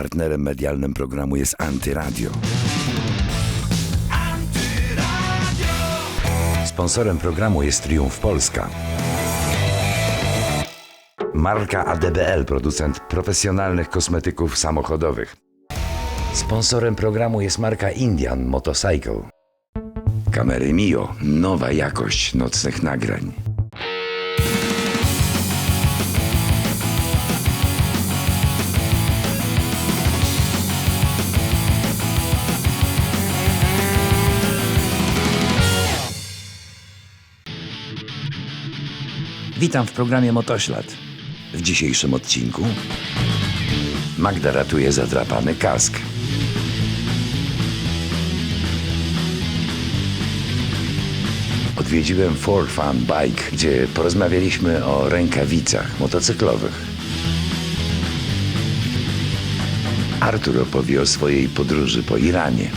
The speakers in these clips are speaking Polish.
Partnerem medialnym programu jest Antyradio. Sponsorem programu jest Triumf Polska. Marka ADBL, producent profesjonalnych kosmetyków samochodowych. Sponsorem programu jest marka Indian Motorcycle. Kamery Mio, nowa jakość nocnych nagrań. Witam w programie Motoślad. W dzisiejszym odcinku Magda ratuje zadrapany kask. Odwiedziłem For Fun Bike, gdzie porozmawialiśmy o rękawicach motocyklowych. Artur opowie o swojej podróży po Iranie.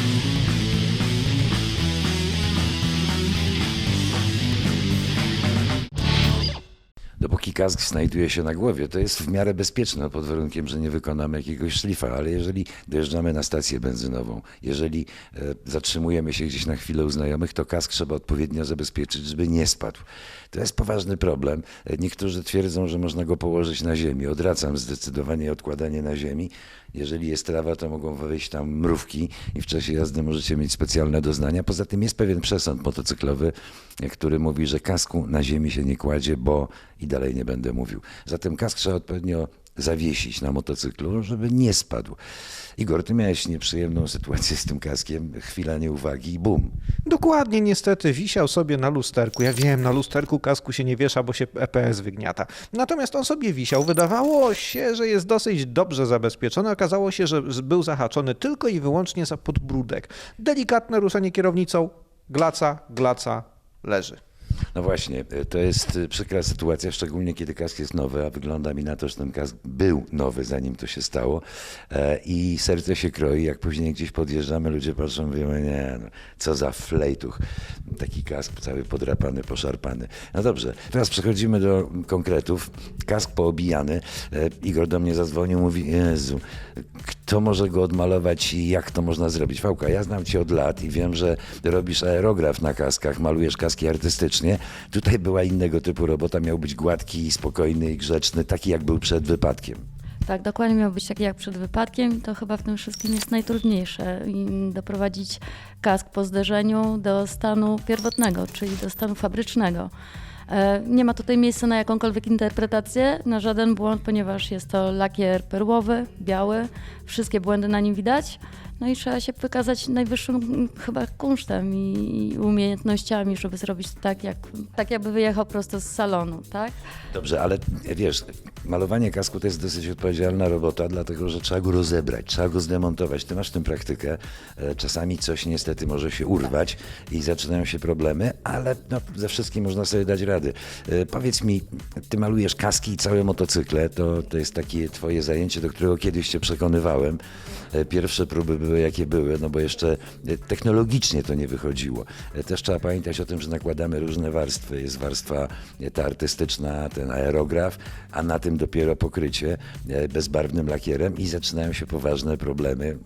Kask znajduje się na głowie, to jest w miarę bezpieczne pod warunkiem, że nie wykonamy jakiegoś szlifa, ale jeżeli dojeżdżamy na stację benzynową, jeżeli e, zatrzymujemy się gdzieś na chwilę u znajomych, to kask trzeba odpowiednio zabezpieczyć, żeby nie spadł. To jest poważny problem. E, Niektórzy twierdzą, że można go położyć na ziemi. Odracam zdecydowanie odkładanie na ziemi. Jeżeli jest trawa, to mogą wejść tam mrówki i w czasie jazdy możecie mieć specjalne doznania. Poza tym jest pewien przesąd motocyklowy, który mówi, że kasku na ziemi się nie kładzie, bo i dalej nie będę mówił. Zatem kask trzeba odpowiednio zawiesić na motocyklu, żeby nie spadł. Igor, ty miałeś nieprzyjemną sytuację z tym kaskiem, chwila nieuwagi i bum. Dokładnie, niestety, wisiał sobie na lusterku. Ja wiem, na lusterku kasku się nie wiesza, bo się EPS wygniata. Natomiast on sobie wisiał. Wydawało się, że jest dosyć dobrze zabezpieczony. Okazało się, że był zahaczony tylko i wyłącznie za podbródek. Delikatne ruszenie kierownicą, glaca, glaca, leży. No właśnie, e, to jest e, przykra sytuacja, szczególnie kiedy kask jest nowy, a wygląda mi na to, że ten kask był nowy, zanim to się stało E, i serce się kroi, jak później gdzieś podjeżdżamy, ludzie patrzą, mówią, nie, no, co za flejtuch, taki kask cały podrapany, poszarpany. No dobrze, teraz przechodzimy do konkretów. Kask poobijany, Igor do mnie zadzwonił, mówi, Jezu, kto może go odmalować i jak to można zrobić? Fałka, ja znam cię od lat i wiem, że robisz aerograf na kaskach, malujesz kaski artystycznie. Tutaj była innego typu robota, miał być gładki, spokojny i grzeczny, taki jak był przed wypadkiem. Tak, dokładnie miał być taki jak przed wypadkiem. To chyba w tym wszystkim jest najtrudniejsze. Doprowadzić kask po zderzeniu do stanu pierwotnego, czyli do stanu fabrycznego. E, Nie ma tutaj miejsca na jakąkolwiek interpretację, na żaden błąd, ponieważ jest to lakier perłowy, biały, wszystkie błędy na nim widać. No i trzeba się wykazać najwyższym chyba kunsztem i umiejętnościami, żeby zrobić tak, jak, tak jakby wyjechał prosto z salonu, tak? Dobrze, ale wiesz, malowanie kasku to jest dosyć odpowiedzialna robota, dlatego że trzeba go rozebrać, trzeba go zdemontować. Ty masz tym praktykę. E, Czasami coś niestety może się urwać i zaczynają się problemy, ale no, ze wszystkim można sobie dać rady. E, Powiedz mi, ty malujesz kaski i całe motocykle, to, to jest takie twoje zajęcie, do którego kiedyś cię przekonywałem. E, Pierwsze próby były jakie były, no bo jeszcze e, technologicznie to nie wychodziło. E, Też trzeba pamiętać o tym, że nakładamy różne warstwy. Jest warstwa ta artystyczna, ten aerograf, a na tym dopiero pokrycie bezbarwnym lakierem i zaczynają się poważne problemy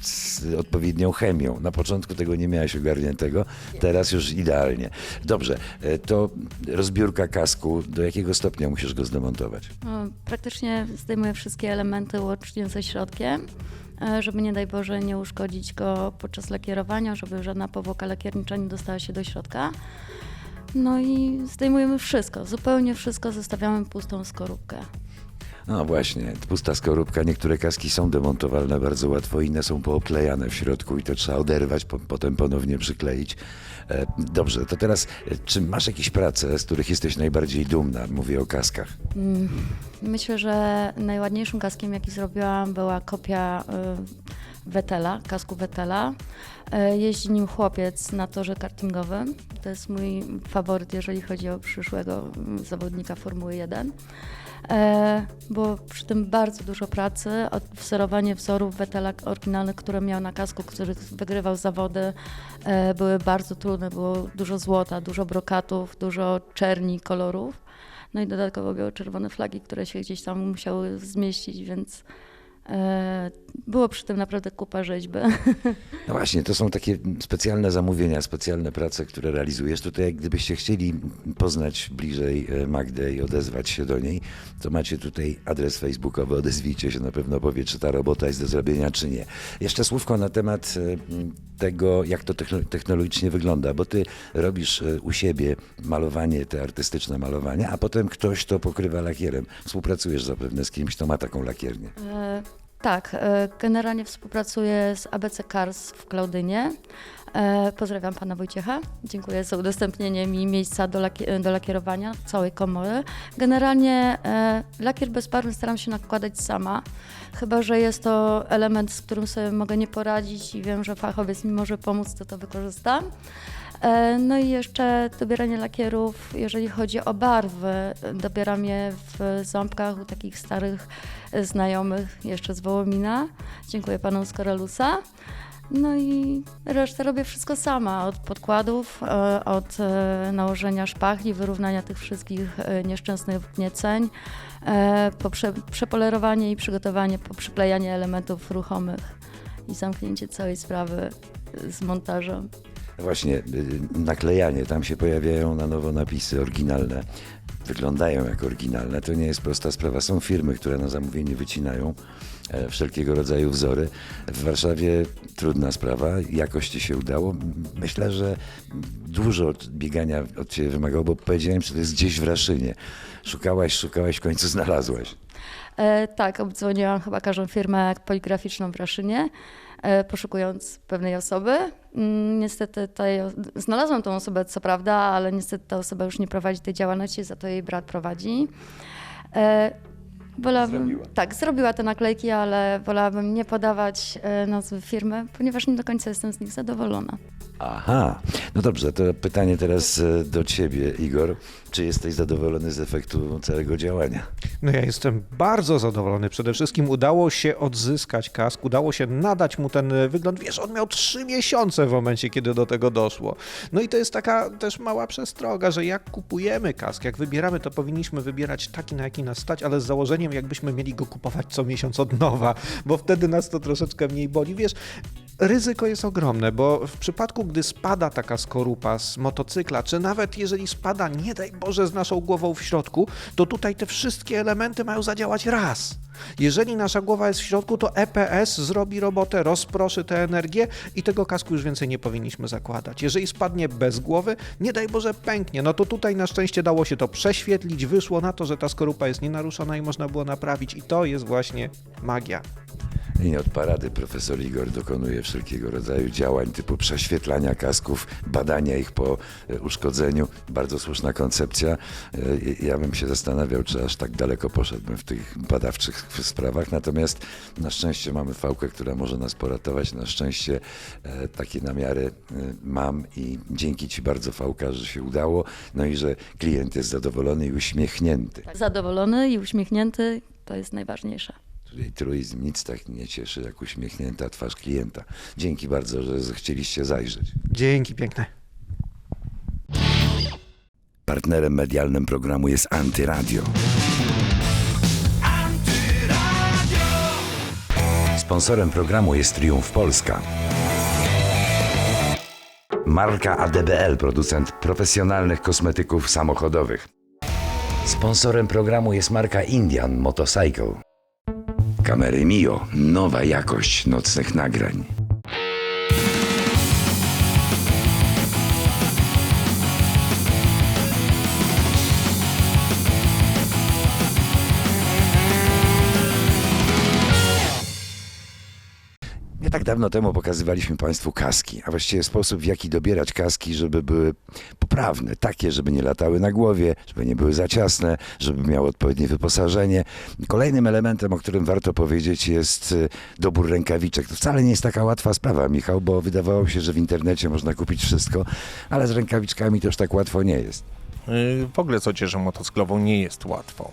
z odpowiednią chemią. Na początku tego nie miałeś ogarniętego, teraz już idealnie. Dobrze, to rozbiórka kasku, do jakiego stopnia musisz go zdemontować? No, praktycznie zdejmuję wszystkie elementy łącznie ze środkiem, żeby nie daj Boże nie uszkodzić go podczas lakierowania, żeby żadna powłoka lakiernicza nie dostała się do środka. No i zdejmujemy wszystko, zupełnie wszystko, zostawiamy pustą skorupkę. No właśnie, pusta skorupka. Niektóre kaski są demontowalne bardzo łatwo, inne są pooklejane w środku i to trzeba oderwać, po, potem ponownie przykleić. E, dobrze, to teraz, e, czy masz jakieś prace, z których jesteś najbardziej dumna? Mówię o kaskach. Mm, Myślę, że najładniejszym kaskiem, jaki zrobiłam, była kopia y, Wetela, kasku Wetela. E, Jeździ nim chłopiec na torze kartingowym. To jest mój faworyt, jeżeli chodzi o przyszłego mm, zawodnika Formuły 1. E, Było przy tym bardzo dużo pracy, wzorowanie wzorów Wetela oryginalnych, które miał na kasku, który wygrywał zawody, e, były bardzo trudne, było dużo złota, dużo brokatów, dużo czerni, kolorów. No i dodatkowo białe-czerwone flagi, które się gdzieś tam musiały zmieścić, więc e, było przy tym naprawdę kupa rzeźby. No właśnie, to są takie specjalne zamówienia, specjalne prace, które realizujesz. Tutaj gdybyście chcieli poznać bliżej e, Magdę i odezwać się do niej, to macie tutaj adres facebookowy, odezwijcie się, na pewno powie, czy ta robota jest do zrobienia, czy nie. Jeszcze słówko na temat e, tego, jak to techno- technologicznie wygląda, bo ty robisz e, u siebie malowanie, te artystyczne malowanie, a potem ktoś to pokrywa lakierem. Współpracujesz zapewne z kimś, kto ma taką lakiernię. E, tak, e, generalnie współpracuję z ABC Cars w Klaudynie. E, pozdrawiam pana Wojciecha. Dziękuję za udostępnienie mi miejsca do, laki- do lakierowania całej komory. Generalnie e, lakier bezbarwny staram się nakładać sama, chyba że jest to element, z którym sobie mogę nie poradzić i wiem, że fachowiec mi może pomóc, to to wykorzystam. E, No i jeszcze dobieranie lakierów, jeżeli chodzi o barwy, dobieram je w ząbkach u takich starych znajomych jeszcze z Wołomina. Dziękuję panu z Koralusa. No i resztę robię wszystko sama, od podkładów, e, od e, nałożenia szpachli, wyrównania tych wszystkich nieszczęsnych wgnieceń, po prze, przepolerowanie i przygotowanie, po przyklejanie elementów ruchomych i zamknięcie całej sprawy z montażem. Właśnie, y, naklejanie, tam się pojawiają na nowo napisy oryginalne. Wyglądają jak oryginalne. To nie jest prosta sprawa. Są firmy, które na zamówienie wycinają e, wszelkiego rodzaju wzory. W Warszawie trudna sprawa. Jakoś ci się udało. Myślę, że dużo biegania od ciebie wymagało, bo powiedziałem, że to jest gdzieś w Raszynie. Szukałaś, szukałaś, w końcu znalazłaś. E, tak, obdzwoniłam chyba każdą firmę poligraficzną w Raszynie, poszukując pewnej osoby. Mm, Niestety tej, znalazłam tą osobę, co prawda, ale niestety ta osoba już nie prowadzi tej działalności, za to jej brat prowadzi. E, wolałabym, Zrobiła. Tak, zrobiła te naklejki, ale wolałabym nie podawać e, nazwy firmy, ponieważ nie do końca jestem z nich zadowolona. Aha, no dobrze, to pytanie teraz e, do ciebie, Igor. Czy jesteś zadowolony z efektu całego działania? No ja jestem bardzo zadowolony. Przede wszystkim udało się odzyskać kask, udało się nadać mu ten e, wygląd. Wiesz, on miał trzy miesiące w momencie, kiedy do tego doszło. No i to jest taka też mała przestroga, że jak kupujemy kask, jak wybieramy, to powinniśmy wybierać taki, na jaki nas stać, ale z założeniem, jakbyśmy mieli go kupować co miesiąc od nowa, bo wtedy nas to troszeczkę mniej boli. Wiesz, ryzyko jest ogromne, bo w przypadku, gdy spada taka skorupa z motocykla, czy nawet jeżeli spada, nie daj Boże, z naszą głową w środku, to tutaj te wszystkie elementy mają zadziałać raz. Jeżeli nasza głowa jest w środku, to EPS zrobi robotę, rozproszy tę energię i tego kasku już więcej nie powinniśmy zakładać. Jeżeli spadnie bez głowy, nie daj Boże pęknie, no to tutaj na szczęście dało się to prześwietlić, wyszło na to, że ta skorupa jest nienaruszona i można było naprawić i to jest właśnie magia. I nie od parady profesor Igor dokonuje wszelkiego rodzaju działań typu prześwietlania kasków, badania ich po e, uszkodzeniu. Bardzo słuszna koncepcja. E, Ja bym się zastanawiał, czy aż tak daleko poszedłbym w tych badawczych sprawach. Natomiast na szczęście mamy fałkę, która może nas poratować. Na szczęście e, takie namiary mam i dzięki Ci bardzo fałka, że się udało. No i że klient jest zadowolony i uśmiechnięty. Zadowolony i uśmiechnięty to jest najważniejsze. Czyli truizm nic tak nie cieszy jak uśmiechnięta twarz klienta. Dzięki bardzo, że zechcieliście zajrzeć. Dzięki piękne. Partnerem medialnym programu jest Antyradio. Sponsorem programu jest Triumf Polska. Marka ADBL, producent profesjonalnych kosmetyków samochodowych. Sponsorem programu jest marka Indian Motorcycle. Kamery Mio, nowa jakość nocnych nagrań. Tak dawno temu pokazywaliśmy Państwu kaski, a właściwie sposób, w jaki dobierać kaski, żeby były poprawne, takie, żeby nie latały na głowie, żeby nie były za ciasne, żeby miały odpowiednie wyposażenie. Kolejnym elementem, o którym warto powiedzieć, jest y, dobór rękawiczek. To wcale nie jest taka łatwa sprawa, Michał, bo wydawało się, że w internecie można kupić wszystko, ale z rękawiczkami już tak łatwo nie jest. Y, W ogóle z odzieżą motocyklową nie jest łatwo.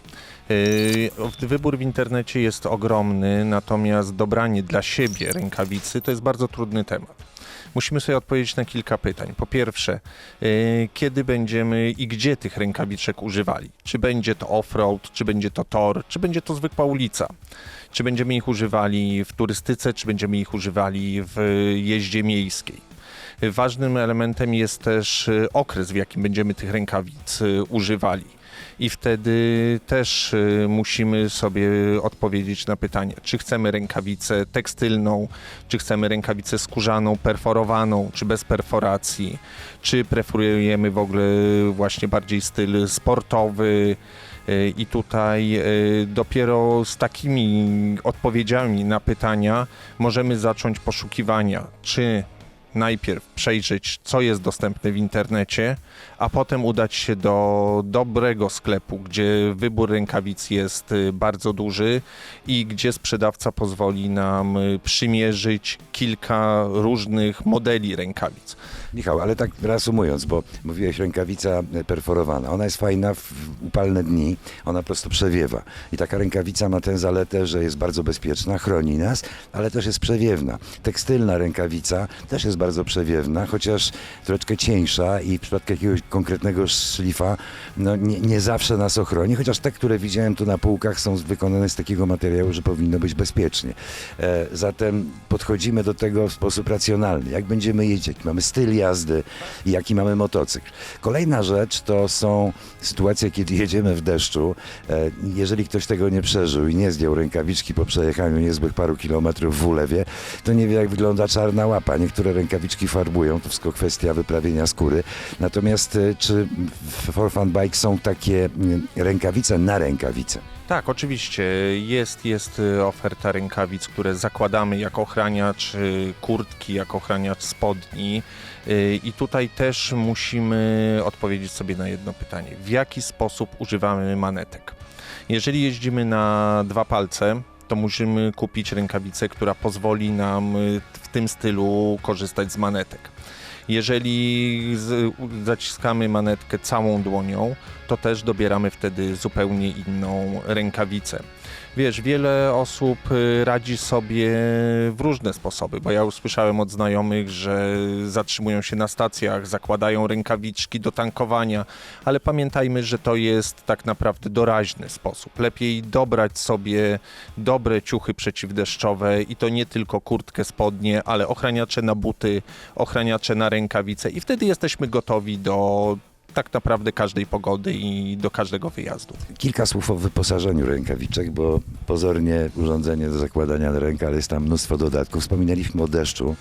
Y, Wybór w internecie jest ogromny, natomiast dobranie dla siebie rękawicy to jest bardzo trudny temat. Musimy sobie odpowiedzieć na kilka pytań. Po pierwsze, y, kiedy będziemy i gdzie tych rękawiczek używali? Czy będzie to off-road, czy będzie to tor, czy będzie to zwykła ulica? Czy będziemy ich używali w turystyce, czy będziemy ich używali w jeździe miejskiej? Ważnym elementem jest też y, okres, w jakim będziemy tych rękawic y, używali. I wtedy też y, musimy sobie odpowiedzieć na pytanie, czy chcemy rękawicę tekstylną, czy chcemy rękawicę skórzaną, perforowaną, czy bez perforacji, czy preferujemy w ogóle właśnie bardziej styl sportowy. I tutaj dopiero z takimi odpowiedziami na pytania możemy zacząć poszukiwania, czy najpierw przejrzeć, co jest dostępne w internecie, a potem udać się do dobrego sklepu, gdzie wybór rękawic jest y, bardzo duży i gdzie sprzedawca pozwoli nam y, przymierzyć kilka różnych modeli rękawic. Michał, ale tak reasumując, bo mówiłeś rękawica perforowana. Ona jest fajna w upalne dni, ona po prostu przewiewa. I taka rękawica ma tę zaletę, że jest bardzo bezpieczna, chroni nas, ale też jest przewiewna. Tekstylna rękawica też jest bardzo przewiewna, chociaż troszeczkę cieńsza i w przypadku jakiegoś konkretnego szlifa no, nie, nie zawsze nas ochroni, chociaż te, które widziałem tu na półkach są wykonane z takiego materiału, że powinno być bezpiecznie. E, zatem podchodzimy do tego w sposób racjonalny. Jak będziemy jeździć, mamy styl jazdy i jaki mamy motocykl. Kolejna rzecz to są sytuacje, kiedy jedziemy w deszczu. E, jeżeli ktoś tego nie przeżył i nie zdjął rękawiczki po przejechaniu niezłych paru kilometrów w ulewie, to nie wie jak wygląda czarna łapa. Niektóre rękawiczki farbują, to wszystko kwestia wyprawienia skóry. Natomiast e, czy w For Fun Bike są takie mm, rękawice na rękawice? Tak, oczywiście jest, jest y, oferta rękawic, które zakładamy jako ochraniacz y, kurtki, jako ochraniacz spodni. I tutaj też musimy odpowiedzieć sobie na jedno pytanie. W jaki sposób używamy manetek? Jeżeli jeździmy na dwa palce, to musimy kupić rękawicę, która pozwoli nam y, w tym stylu korzystać z manetek. Jeżeli zaciskamy manetkę całą dłonią, to też dobieramy wtedy zupełnie inną rękawicę. Wiesz, wiele osób y, radzi sobie w różne sposoby, bo ja usłyszałem od znajomych, że zatrzymują się na stacjach, zakładają rękawiczki do tankowania, ale pamiętajmy, że to jest tak naprawdę doraźny sposób. Lepiej dobrać sobie dobre ciuchy przeciwdeszczowe i to nie tylko kurtkę, spodnie, ale ochraniacze na buty, ochraniacze na rękawice i wtedy jesteśmy gotowi do tak naprawdę każdej pogody i do każdego wyjazdu. Kilka słów o wyposażeniu rękawiczek, bo pozornie urządzenie do zakładania na rękę, ale jest tam mnóstwo dodatków. Wspominaliśmy o deszczu.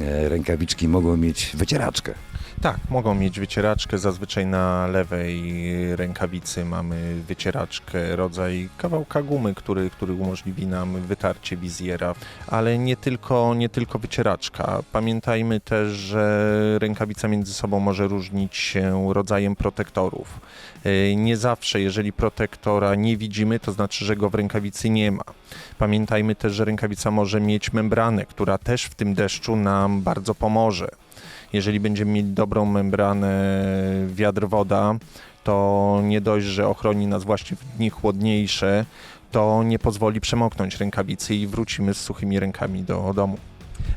E, Rękawiczki mogą mieć wycieraczkę. Tak, mogą mieć wycieraczkę. Zazwyczaj na lewej rękawicy mamy wycieraczkę, rodzaj kawałka gumy, który, który umożliwi nam wytarcie wizjera, ale nie tylko, nie tylko wycieraczka. Pamiętajmy też, że rękawica między sobą może różnić się rodzajem protektorów. Yy, Nie zawsze, jeżeli protektora nie widzimy, to znaczy, że go w rękawicy nie ma. Pamiętajmy też, że rękawica może mieć membranę, która też w tym deszczu nam bardzo pomoże. Jeżeli będziemy mieli dobrą membranę wiatr-woda, to nie dość, że ochroni nas właśnie w dni chłodniejsze, to nie pozwoli przemoknąć rękawicy i wrócimy z suchymi rękami do domu.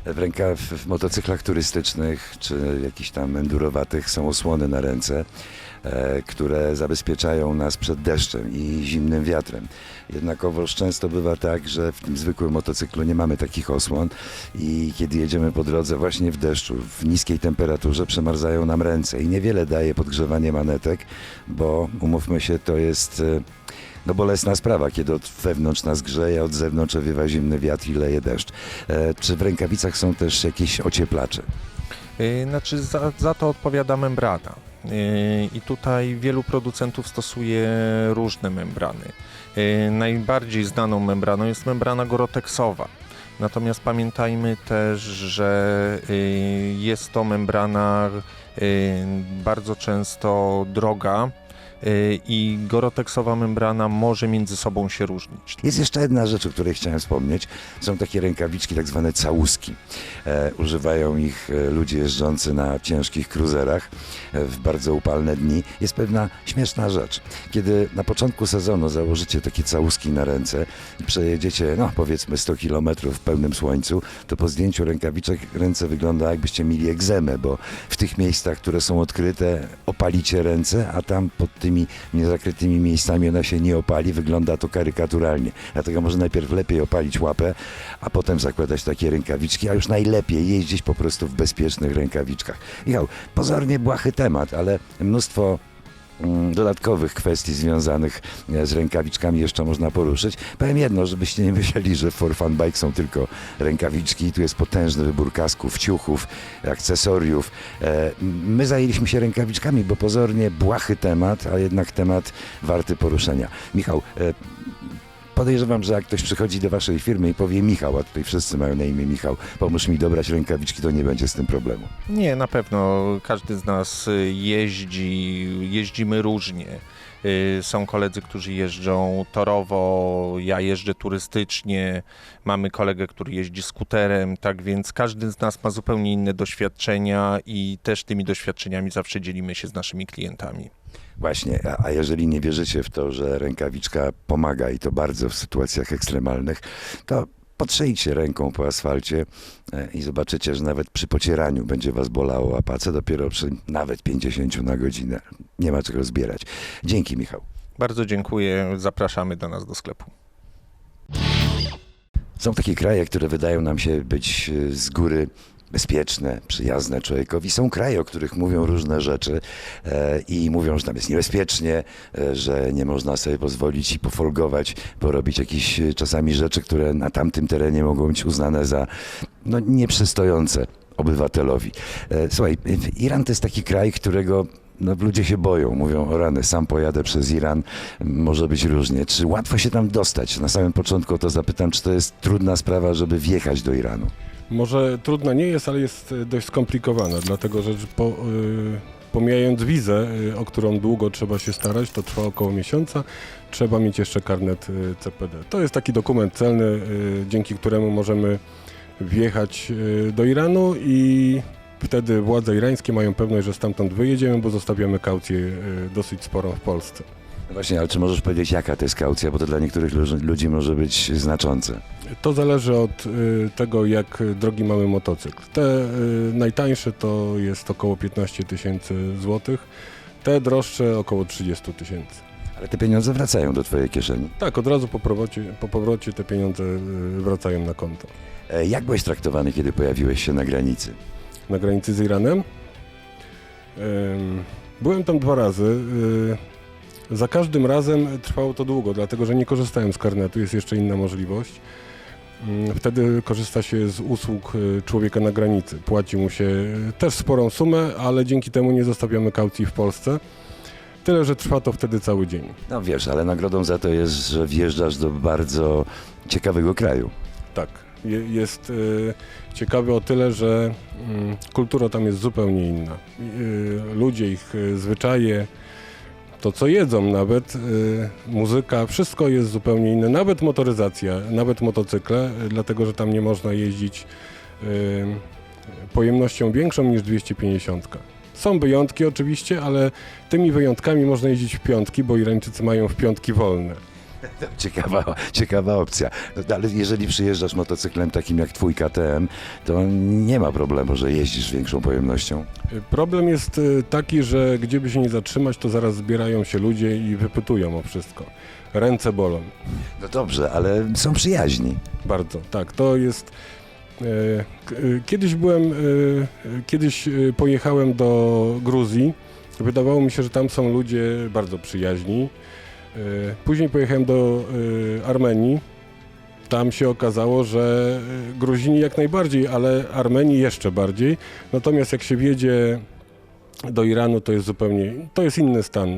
W rękach w motocyklach turystycznych czy jakichś tam endurowatych są osłony na ręce, e, które zabezpieczają nas przed deszczem i zimnym wiatrem. Jednakowoż często bywa tak, że w tym zwykłym motocyklu nie mamy takich osłon i kiedy jedziemy po drodze właśnie w deszczu, w niskiej temperaturze przemarzają nam ręce i niewiele daje podgrzewanie manetek, bo umówmy się, to jest e, no bolesna sprawa, kiedy od wewnątrz nas grzeje, od zewnątrz wiewa zimny wiatr i leje deszcz. E, czy w rękawicach są też jakieś ocieplacze? Yy, Znaczy za, za to odpowiada membrana. Yy, I tutaj wielu producentów stosuje różne membrany. Najbardziej znaną membraną jest membrana goroteksowa. Natomiast pamiętajmy też, że jest to membrana bardzo często droga, i goroteksowa membrana może między sobą się różnić. Jest jeszcze jedna rzecz, o której chciałem wspomnieć. Są takie rękawiczki, tak zwane całuski. E, używają ich e, ludzie jeżdżący na ciężkich kruzerach e, w bardzo upalne dni. Jest pewna śmieszna rzecz. Kiedy na początku sezonu założycie takie całuski na ręce i przejedziecie, no powiedzmy 100 km w pełnym słońcu, to po zdjęciu rękawiczek ręce wygląda jakbyście mieli egzemę, bo w tych miejscach, które są odkryte, opalicie ręce, a tam pod tymi niezakrytymi miejscami ona się nie opali. Wygląda to karykaturalnie. Dlatego może najpierw lepiej opalić łapę, a potem zakładać takie rękawiczki, a już najlepiej jeździć po prostu w bezpiecznych rękawiczkach. Michał, pozornie błahy temat, ale mnóstwo dodatkowych kwestii związanych e, z rękawiczkami jeszcze można poruszyć. Powiem jedno, żebyście nie myśleli, że for fun bike są tylko rękawiczki. Tu jest potężny wybór kasków, ciuchów, akcesoriów. E, My zajęliśmy się rękawiczkami, bo pozornie błahy temat, a jednak temat warty poruszenia. Michał, e, Podejrzewam, że jak ktoś przychodzi do waszej firmy i powie Michał, a tutaj wszyscy mają na imię Michał, pomóż mi dobrać rękawiczki, to nie będzie z tym problemu. Nie, na pewno każdy z nas y, jeździ, jeździmy różnie. Y, Są koledzy, którzy jeżdżą torowo, ja jeżdżę turystycznie, mamy kolegę, który jeździ skuterem, tak więc każdy z nas ma zupełnie inne doświadczenia i też tymi doświadczeniami zawsze dzielimy się z naszymi klientami. Właśnie, a, a jeżeli nie wierzycie w to, że rękawiczka pomaga i to bardzo w sytuacjach ekstremalnych, to potrzyjcie ręką po asfalcie e, i zobaczycie, że nawet przy pocieraniu będzie was bolało łapace, dopiero przy nawet 50 na godzinę. Nie ma czego zbierać. Dzięki Michał. Bardzo dziękuję, zapraszamy do nas do sklepu. Są takie kraje, które wydają nam się być e, z góry bezpieczne, przyjazne człowiekowi. Są kraje, o których mówią różne rzeczy e, i mówią, że tam jest niebezpiecznie, e, że nie można sobie pozwolić i pofolgować, porobić jakieś e, czasami rzeczy, które na tamtym terenie mogą być uznane za no, nieprzystojące obywatelowi. E, słuchaj, Iran to jest taki kraj, którego no, ludzie się boją, mówią o rany, sam pojadę przez Iran, może być różnie. Czy łatwo się tam dostać? Na samym początku to zapytam, czy to jest trudna sprawa, żeby wjechać do Iranu? Może trudna nie jest, ale jest e, dość skomplikowana, dlatego że po, y, pomijając wizę, y, o którą długo trzeba się starać, to trwa około miesiąca, trzeba mieć jeszcze karnet CPD. To jest taki dokument celny, dzięki któremu możemy wjechać do Iranu i wtedy władze irańskie mają pewność, że stamtąd wyjedziemy, bo zostawiamy kaucję dosyć sporą w Polsce. No właśnie, ale czy możesz powiedzieć, jaka to jest kaucja, bo to dla niektórych lu- ludzi może być znaczące. To zależy od y, tego, jak drogi mamy motocykl. Te y, najtańsze to jest około 15 tysięcy złotych, te droższe około 30 tysięcy. Ale te pieniądze wracają do twojej kieszeni. Tak, od razu po powrocie, po powrocie te pieniądze y, wracają na konto. E, Jak byłeś traktowany, kiedy pojawiłeś się na granicy? Na granicy z Iranem byłem tam dwa razy. Za każdym razem trwało to długo, dlatego że nie korzystałem z karnetu, jest jeszcze inna możliwość. Ym, Wtedy korzysta się z usług y, człowieka na granicy. Płaci mu się y, też sporą sumę, ale dzięki temu nie zostawiamy kaucji w Polsce. Tyle, że trwa to wtedy cały dzień. No wiesz, ale nagrodą za to jest, że wjeżdżasz do bardzo ciekawego kraju. Tak. Je, jest y, ciekawy o tyle, że mm, kultura tam jest zupełnie inna. Y, ludzie, ich zwyczaje, to co jedzą nawet, y, muzyka, wszystko jest zupełnie inne. Nawet motoryzacja, nawet motocykle, y, dlatego że tam nie można jeździć y, pojemnością większą niż 250. Są wyjątki oczywiście, ale tymi wyjątkami można jeździć w piątki, bo Irańczycy mają w piątki wolne. Ciekawa, ciekawa opcja. No, ale jeżeli przyjeżdżasz motocyklem takim jak twój KTM, to nie ma problemu, że jeździsz większą pojemnością. Problem jest y, taki, że gdzie by się nie zatrzymać, to zaraz zbierają się ludzie i wypytują o wszystko. Ręce bolą. No dobrze, ale są przyjaźni. Bardzo, tak. To jest. e, e, Kiedyś byłem, e, kiedyś e, pojechałem do Gruzji. Wydawało mi się, że tam są ludzie bardzo przyjaźni. E, Później pojechałem do e, Armenii. Tam się okazało, że e, Gruzini jak najbardziej, ale Armenii jeszcze bardziej. Natomiast jak się wjedzie do Iranu, to jest zupełnie, to jest inny stan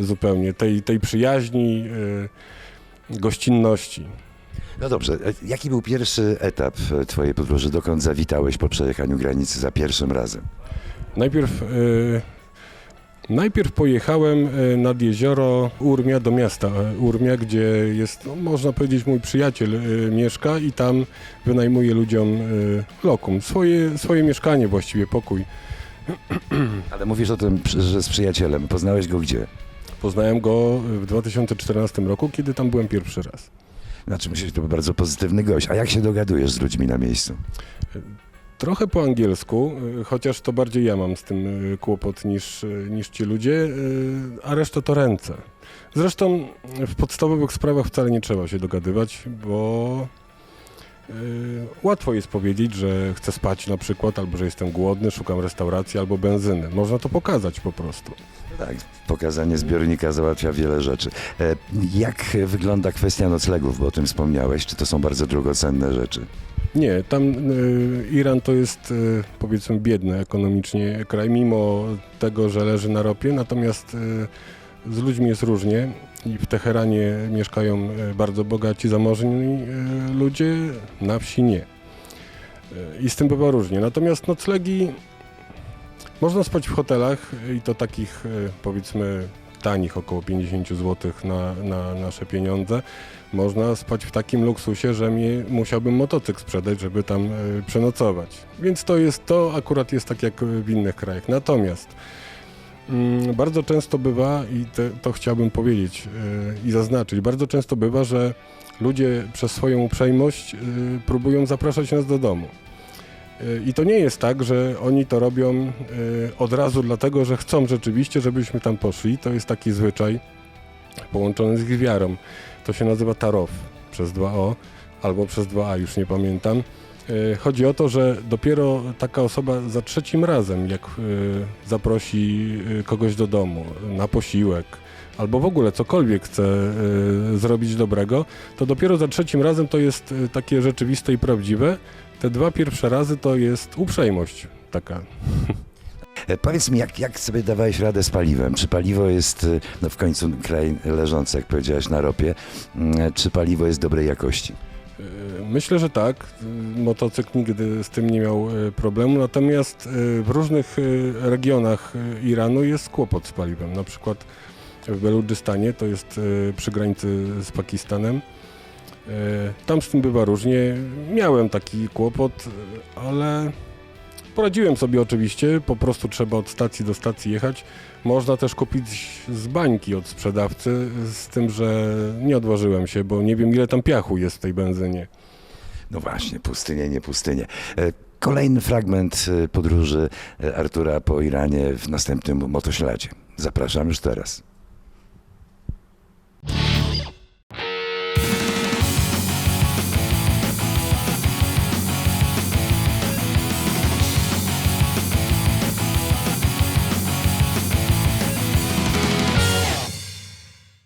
zupełnie tej, tej przyjaźni, gościnności. No dobrze, jaki był pierwszy etap twojej podróży? Dokąd zawitałeś po przejechaniu granicy za pierwszym razem? Najpierw y, Najpierw pojechałem e, nad jezioro Urmia do miasta e, Urmia, gdzie jest, no, można powiedzieć, mój przyjaciel e, mieszka i tam wynajmuje ludziom lokum, swoje, swoje mieszkanie właściwie, pokój. Ale mówisz o tym, że z przyjacielem. Poznałeś go gdzie? Poznałem go w 2014 roku, kiedy tam byłem pierwszy raz. Znaczy, myślę, że to był bardzo pozytywny gość. A jak się dogadujesz z ludźmi na miejscu? Trochę po angielsku, y, chociaż to bardziej ja mam z tym y, kłopot niż, y, niż ci ludzie, a reszta to ręce. Zresztą w podstawowych sprawach wcale nie trzeba się dogadywać, bo łatwo jest powiedzieć, że chcę spać na przykład, albo że jestem głodny, szukam restauracji albo benzyny. Można to pokazać po prostu. Tak, pokazanie zbiornika załatwia wiele rzeczy. E, Jak wygląda kwestia noclegów, bo o tym wspomniałeś? Czy to są bardzo drogocenne rzeczy? Nie, tam y, Iran to jest y, powiedzmy biedny ekonomicznie kraj, mimo tego, że leży na ropie, natomiast y, z ludźmi jest różnie i w Teheranie mieszkają bardzo bogaci, zamożni ludzie, na wsi nie. I z tym bywa różnie. Natomiast noclegi można spać w hotelach i to takich powiedzmy tanich, około 50 zł na, na nasze pieniądze można spać w takim luksusie, że mi musiałbym motocykl sprzedać, żeby tam e, przenocować. Więc to jest to akurat jest tak jak w innych krajach. Natomiast mm, bardzo często bywa i te, to chciałbym powiedzieć e, i zaznaczyć, bardzo często bywa, że ludzie przez swoją uprzejmość e, próbują zapraszać nas do domu. I to nie jest tak, że oni to robią e, od razu dlatego, że chcą rzeczywiście, żebyśmy tam poszli. To jest taki zwyczaj połączony z ich wiarą. To się nazywa tarof przez 2O albo przez 2A, już nie pamiętam. E, Chodzi o to, że dopiero taka osoba za trzecim razem, jak e, zaprosi kogoś do domu na posiłek, albo w ogóle cokolwiek chce zrobić dobrego, to dopiero za trzecim razem to jest takie rzeczywiste i prawdziwe. Te dwa pierwsze razy to jest uprzejmość taka. E, Powiedz mi, jak, jak sobie dawałeś radę z paliwem? Czy paliwo jest, e, no w końcu kraj leżący, jak powiedziałeś, na ropie, mm, czy paliwo jest dobrej jakości? E, Myślę, że tak. E, Motocykl nigdy z tym nie miał e, problemu, natomiast e, w różnych e, regionach e, Iranu jest kłopot z paliwem. Na przykład w Beludżystanie, to jest e, przy granicy z Pakistanem. E, Tam z tym bywa różnie. Miałem taki kłopot, ale poradziłem sobie oczywiście. Po prostu trzeba od stacji do stacji jechać. Można też kupić z bańki od sprzedawcy, z tym, że nie odważyłem się, bo nie wiem ile tam piachu jest w tej benzynie. No właśnie, pustynie, nie pustynie. E, Kolejny fragment e, podróży Artura po Iranie w następnym motośladzie. Zapraszam już teraz.